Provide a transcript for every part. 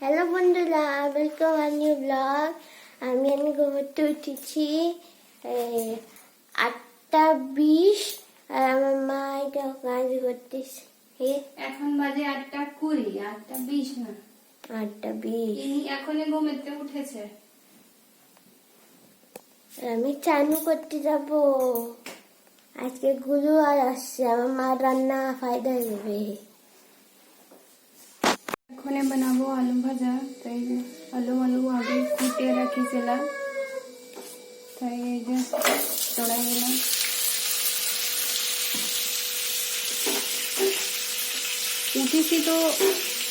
Hello বন্ধুরা welcome আর new blog আমি আমি ঘুরতে উঠেছি আটটা বিশ আর আমার মা এটা কাজ করতেছে। এখন বাজে আটটা কুড়ি আটটা বিশ না। আটটা বিশ। এখনই ঘুমেতে উঠেছে। আমি চানু করতে যাব। আজকে গুরু আর আসছে আমার মা রান্না ফায়দা দেবে এখনে বানাবো আলু ভাজা। তাই আলু আলু আগে কুটে রাখিছিলাম। তাই এই যে চড়াই দিলাম। উঠেছি তো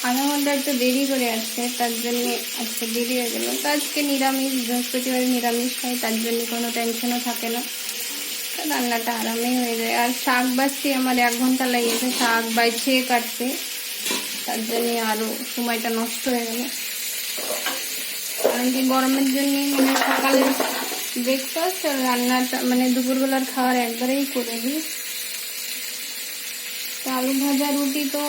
আধা ঘণ্টা একটু দেরি করে আসছে, তার জন্য আজকে দেরি হয়ে গেল। তো আজকে নিরামিষ, বৃহস্পতিবার নিরামিষ খাই তার জন্য কোনো টেনশনও থাকে না। রান্নাটা আরামেই হয়ে যায়। আর শাক বাছতে আমার এক ঘণ্টা লেগেছে শাক বাইছে কাটতে। তার জন্য আরও সময়টা নষ্ট হয়ে গেল। কারণ কি গরমের জন্য মানে সকালে ব্রেকফাস্ট আর রান্নাটা মানে দুপুরবেলার খাবার একবারেই করে দিই। আলু ভাজা, রুটি তো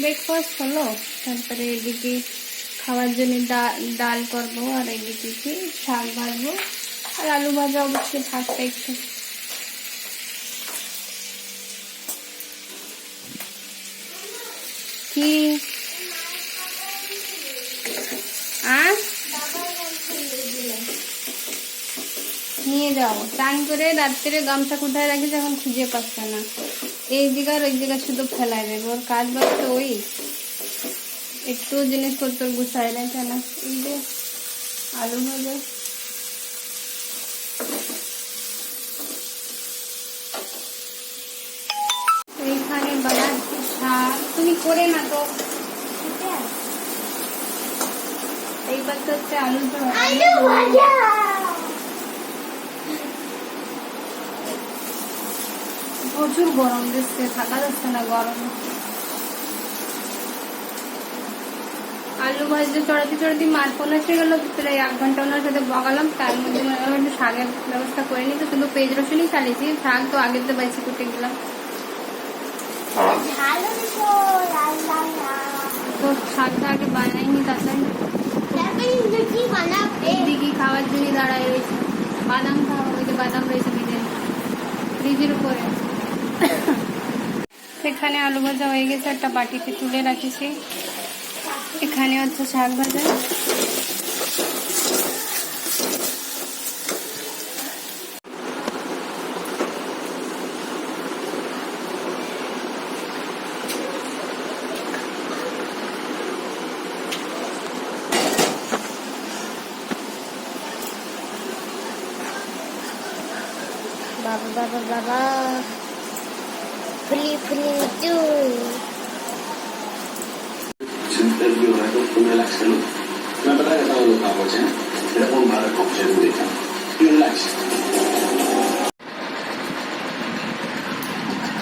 ব্রেকফাস্ট হলো। তারপরে এদিকে খাওয়ার জন্য ডাল করব আর এদিকে শাক ভাজবো। আর আলু ভাজা অবশ্যই থাকবে একটু কি আর? নিয়ে যাও। টান করে রাত্রে গামছা কোথায় রাখিস এখন খুঁজে পাচ্ছে না। এই দিকে আর ওই দিকে শুধু ফেলাই দেবে। ওর কাজ বাজ তো ওই। একটু জিনিসপত্র গুছাই রাখে না এই যে আলু ভাজা। করে না তো এইবার তো হচ্ছে আলু প্রচুর গরম দিচ্ছে থাকা যাচ্ছে না গরম। আলু ভাজতে চড়াতে চড়াতে মার ফোন এসে গেল প্রায় এক ঘণ্টা ওনার সাথে বগালাম তার মধ্যে একটু শাকের ব্যবস্থা করে নিতে শুধু পেঁয়াজ রসুনই চালিয়েছি শাক তো আগের তো বাইছি কুটে গেলাম। তো শাকটা আগে বানাইনি, তারপরে দিদি খাওয়ার জন্য দাঁড়ায় রয়েছে। বাদাম খাওয়া, ওই বাদাম রয়েছে ফ্রিজে ফ্রিজের উপরে। এখানে আলু ভাজা হয়ে গেছে, একটা বাটিতে তুলে রাখেছি। এখানে হচ্ছে শাক ভাজা। বাবা বাবা বাবা ফুলি ফুলি মিটু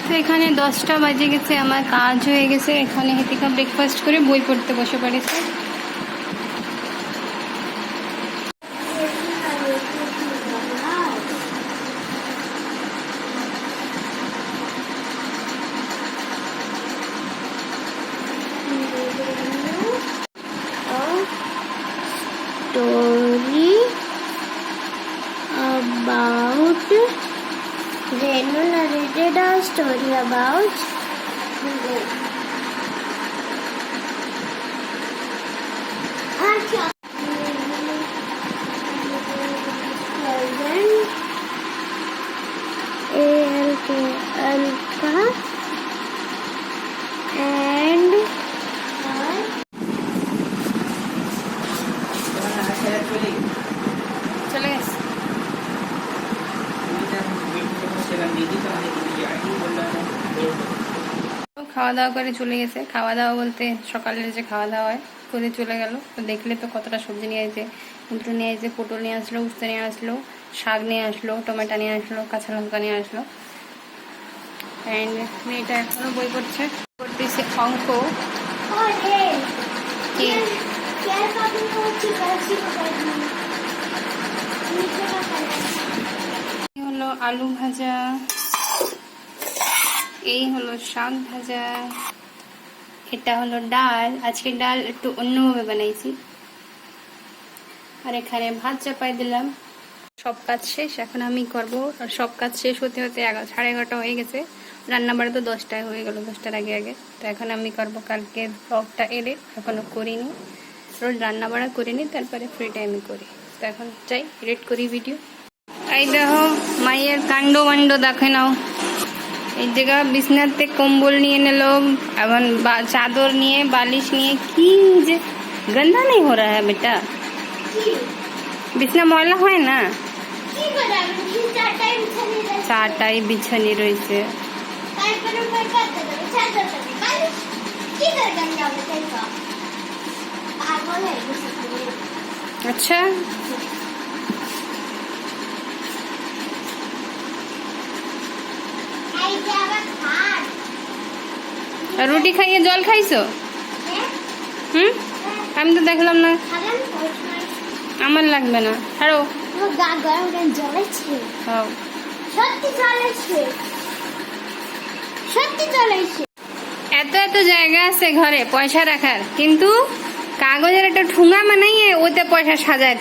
তো এখানে দশটা বাজে গেছে, আমার কাজ হয়ে গেছে। এখানে হেতিকা ব্রেকফাস্ট করে বই পড়তে বসে পড়েছে। story about Renu narrated a story about Acha. Present. A L K L K. খাওয়া দাওয়া করে চলে গেছে। খাওয়া দাওয়া বলতে সকালের যে খাওয়া দাওয়া হয়, করে চলে গেল। তো দেখলে তো কতটা সবজি নিয়ে আসে। কুমড়ো নিয়ে আসে, পটল নিয়ে আসলো, উস্তে নিয়ে আসলো, শাক নিয়ে আসলো, টমেটো নিয়ে আসলো, কাঁচা লঙ্কা নিয়ে আসলো। অ্যান্ড মেয়েটা এখনও বই পড়ছে। পড়তেছে অঙ্ক। হলো আলু ভাজা। এই হলো শাক ভাজা, এটা হলো ডাল। আজকে ডাল একটু অন্যভাবে বানাইছি। আর এখানে ভাত চাপাই দিলাম। সব কাজ শেষ, এখন আমি করব। আর সব কাজ শেষ হতে হতে সাড়ে এগারোটা হয়ে গেছে। রান্না বাড়া তো দশটায় হয়ে গেল, দশটার আগে আগে। তো এখন আমি করব কালকে ব্লগটা এডিট এখনও করিনি। রোজ রান্না বাড়া করিনি তারপরে ফ্রি টাইমে করি। তো এখন চাই এডিট করি ভিডিও এই দেখো, মাইয়ের কাণ্ড মাণ্ড দেখে নাও। এই জায়গা বিছনাতে কম্বল নিয়ে নিল এবং চাদর নিয়ে, বালিশ নিয়ে, কি যে গন্ধা নেই হা হ্যাঁ বেটা? বিছনা ময়লা হয় না? চাটাই বিছানি রয়েছে। আচ্ছা। রুটি খাইয়ে জল খাইছো? হুম? আমি তো দেখলাম না। আমার লাগবে না। ছাড়ো। এত এত জায়গা আছে ঘরে পয়সা রাখার। কিন্তু কাগজের একটা ঠুঙ্গা বানাইয়ে ওতে পয়সা সাজায়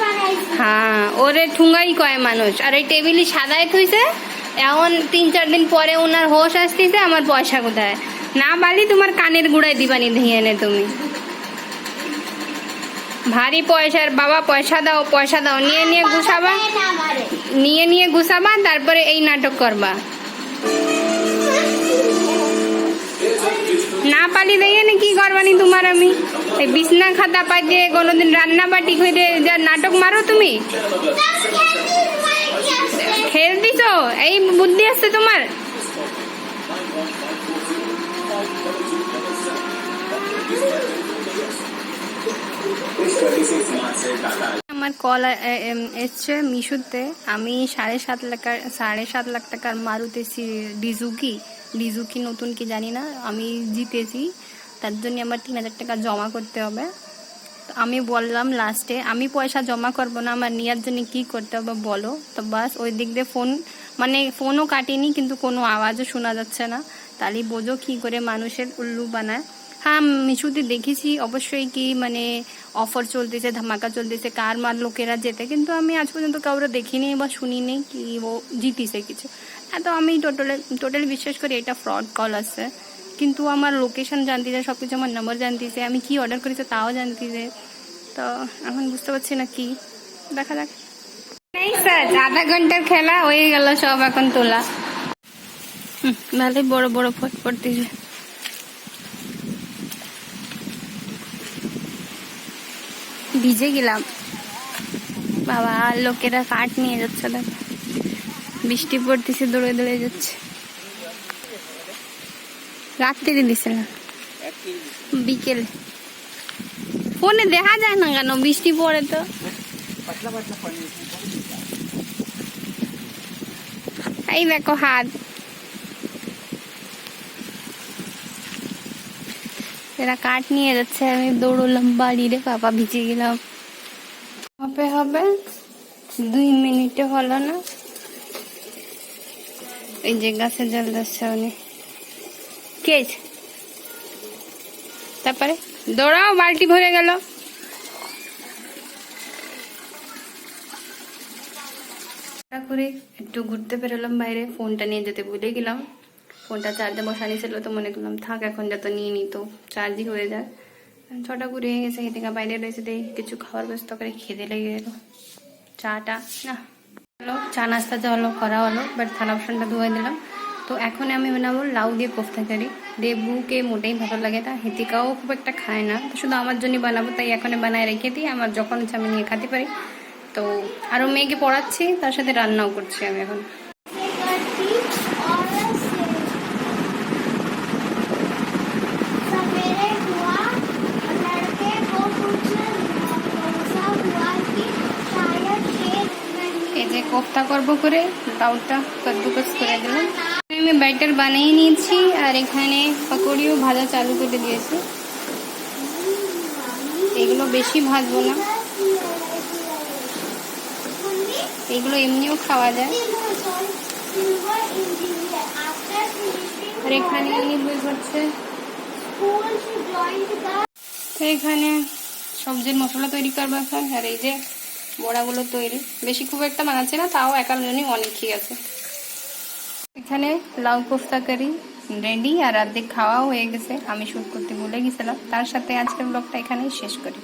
বানাইছি হ্যাঁ ওরে ঠুঙ্গাই কয় মানুষ। আর এই টেবিলই সাজায় থইছে। এমন তিন চার দিন পরে ওনার হোশ আসতেছে, আমার পয়সা কোথায়? না বালি তোমার কানের গুড়ায় দিবানি ধিয়ে এনে তুমি। ভারী পয়সার বাবা পয়সা দাও পয়সা দাও। নিয়ে নিয়ে গুছাবা। নিয়ে নিয়ে গুছাবা তারপরে এই নাটক করবা। না পালি দিয়ে না কি করবানি তোমার আমি? এই বিছনা খাতা পাই দিয়ে কোনোদিন রান্না বাটি করে যা নাটক মারো তুমি? তার খেলতে তোমার কি আসছে? খেল দিছো এই বুদ্ধি আছে তোমার? আমার কল এসছে মিশুতে। আমি সাড়ে সাত লাখ সাড়ে সাত লাখ টাকার মারুতি ডিজুকি। ডিজুকি নতুন কি জানি না, আমি জিতেছি। তার জন্য আমার তিন হাজার টাকা জমা করতে হবে। আমি বললাম লাস্টে, আমি পয়সা জমা করব না, আমার নেওয়ার জন্য কি করতে হবে বলো। তো বাস ওই দিক দিয়ে ফোন মানে ফোনও কাটেনি, কিন্তু কোনো আওয়াজও শোনা যাচ্ছে না। তাহলে বোঝো কি করে মানুষের উল্লু বানায়। হ্যাঁ মিশুতে দেখেছি অবশ্যই কি মানে অফার চলতেছে ধামাকা চলতেছে কার মার লোকেরা যেতে কিন্তু আমি আজ পর্যন্ত কাউরে দেখিনি বা শুনিনি কি ও জিতিছে কিছু। হ্যাঁ তো আমি টোটালি টোটালি বিশ্বাস করি এটা ফ্রড কল আছে। কিন্তু আমার লোকেশন জানতেছে সব কিছু আমার নাম্বার জানতেছে আমি কি অর্ডার করেছি তাও জানতেছে। তো এখন বুঝতে পারছি না কি দেখা যাক। নেই স্যার আধা ঘণ্টার খেলা হয়ে গেল সব এখন তোলা। ভালোই বড় বড় ফট পড়তেছে। ভিজে গেলাম। বাবা, লোকেরা কাঠ নিয়ে যাচ্ছে দেখ। বৃষ্টি পড়তেছে, দৌড়ে দৌড়ে যাচ্ছে। রাত্রি দিছে না। বিকেল। ফোনে দেখা যায় না কেন? বৃষ্টি পড়ে তো। এই দেখো হাত। এরা কাঠ নিয়ে যাচ্ছে, আমি দৌড়লাম বাড়ি রে বাবা ভিজে গেলাম। হবে হবে, দুই মিনিটে হলো না। এই যে গাছে জল দিচ্ছে উনি কে? তারপরে? দৌড়াও, বালতি ভরে গেল। করে একটু ঘুরতে বেরোলাম বাইরে, ফোনটা নিয়ে যেতে ভুলে গেলাম। ফোনটা চার্জে বসানি ছিল তো মনে করলাম, থাক এখন যত নিয়ে নিত চার্জই হয়ে যায় ছটা ঘুরে গেছে, এদিকে বাইরে রয়েছে দেখি কিছু খাবার ব্যস্ত করে খেতে লেগে গেল। চাটা, না, হলো, চা নাস্তা যা হলো, করা হলো বাট থালা বাসনটা ধুয়ে দিলাম। তো এখন আমি বানাবো লাউ দিয়ে কোফতা কারি দেবুকে মোটেই ভালো লাগে না, হিতিকাও খুব একটা খায় না। তো শুধু আমার জন্যই বানাবো, তাই এখন বানায় রেখে দিই, আমার যখন ইচ্ছা আমি নিয়ে খেতে পারি। তো আরও মেয়েকে পড়াচ্ছি, তার সাথে রান্নাও করছি আমি এখন। কোফতা করব করে লাউটা কদ্দুকস করে দিলাম। আমি ব্যাটার বানিয়ে নিয়েছি, আর এখানে পকোড়িও ভাজা চালু করে দিয়েছি। এগুলো বেশি ভাজবো না। এগুলো এমনিও খাওয়া যায়। আর এখানে করছে তো এখানে সবজির মশলা তৈরি করব এখন আর এই যে বড়াগুলো তৈরি। বেশি খুব একটা বানাচ্ছি না, তাও একার জন্যই অনেকই আছে। এখানে লাউ কোফতা কারি রেডি আর অর্ধেক খাওয়াও হয়ে গেছে। আমি শুট করতে ভুলে গেছিলাম। তার সাথে আজকের ব্লগটা এখানেই শেষ করি।